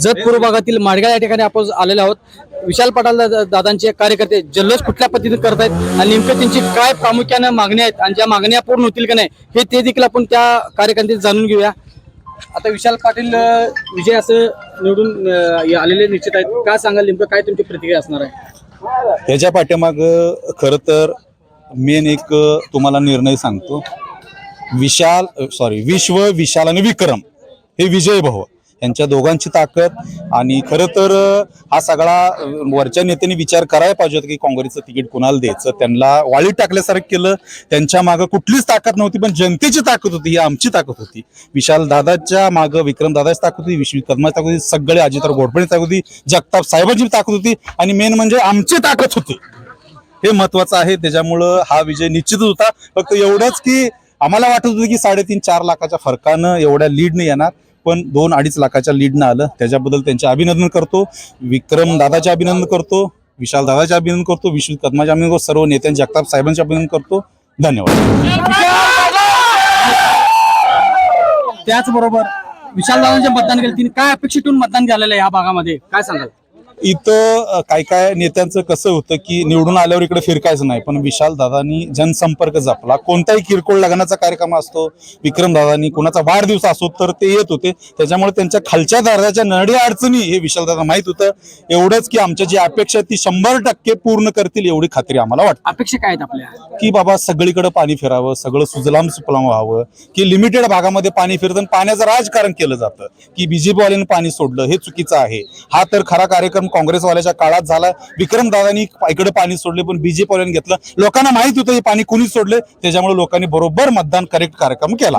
जतपूर भागातील माडगाव या ठिकाणी आपण आलेले आहोत. विशाल पटाल दादांचे कार्यकर्ते जल्लोष कुठल्या पद्धतीने करत आहेत आणि नेमकं त्यांची काय प्रामुख्यानं मागण्या आहेत आणि ज्या मागण्या पूर्ण होतील का नाही हे ते देखील आपण त्या कार्यकर्त्यांचे जाणून घेऊया. आता विशाल पाटील विजय असं निवडून आलेले निश्चित आहेत. काय सांगाल नेमकं काय तुमची प्रतिक्रिया असणार आहे? त्याच्या पाठीमाग खर तर मेन एक तुम्हाला निर्णय सांगतो. विशाल सॉरी विश्व विशाल आणि विक्रम हे विजय भाऊ. यांच्या दोघांची ताकद आणि खरं तर हा सगळा वरच्या नेत्यांनी विचार करायला पाहिजे होता की काँग्रेसचं तिकीट कोणाला द्यायचं? त्यांना वाळीत टाकल्यासारखं केलं. त्यांच्या मागं कुठलीच ताकद नव्हती पण जनतेची ताकद होती ही आमची ताकद होती. विशाल दादाच्या मागं विक्रम दादाची ताकद होती विश्वकर्माची ताकद होती सगळे अजितराव घोडपणे ताकद होती जगताप साहेबांची ताकद होती आणि मेन म्हणजे आमची ताकद होती. हे महत्वाचं आहे. त्याच्यामुळं हा विजय निश्चितच होता. फक्त एवढंच की आम्हाला वाटत होतं की साडेतीन चार लाखाच्या फरकानं एवढ्या लीडने येणार. पण दोन अडीच लाखाच्या लीडनं आलं. त्याच्याबद्दल त्यांचे अभिनंदन करतो. विक्रम दादाचे अभिनंदन करतो. विशाल दादाचे अभिनंदन करतो. विश्व कदमाचे अभिनंदन करतो. सर्व नेत्यांचे जगताप साहेबांचे अभिनंदन करतो. धन्यवाद. त्याचबरोबर विशाल दादांच्या मतदान केलं. तिने काय अपेक्षितून मतदान झालेलं आहे या भागामध्ये? काय सांगाल? इथं काय काय नेत्यांचं कसं होतं की निवडून आल्यावर इकडे फिरकायचं नाही पण विशाल दादांनी जनसंपर्क जपला. कोणताही किरकोळ लग्नाचा कार्यक्रम असतो विक्रम दादांनी कोणाचा वाढदिवस असो तर ते येत होते. त्याच्यामुळे त्यांच्या खालच्या दर्जाच्या नडी अडचणी हे विशाल दादा माहीत होतं. एवढंच की आमच्या जी अपेक्षा ती शंभर टक्के पूर्ण करतील एवढी खात्री आम्हाला वाटते. अपेक्षा काय आहेत आपल्या? की बाबा सगळीकडे पाणी फिरावं सगळं सुजलाम सुफलाम व्हावं की लिमिटेड भागामध्ये पाणी फिरतं पाण्याचं राजकारण केलं जातं की बीजेपी वाल्याने पाणी सोडलं हे चुकीचं आहे. हा तर खरा कार्यक्रम काँग्रेसवाल्याच्या काळात झाला. विक्रम दादांनी इकडे पाणी सोडले पण बीजेपीवाल्यांनी घेतलं. लोकांना माहीत होतं हे पाणी कुणी सोडले? त्याच्यामुळे लोकांनी बरोबर मतदान करेक्ट कार्यक्रम केला.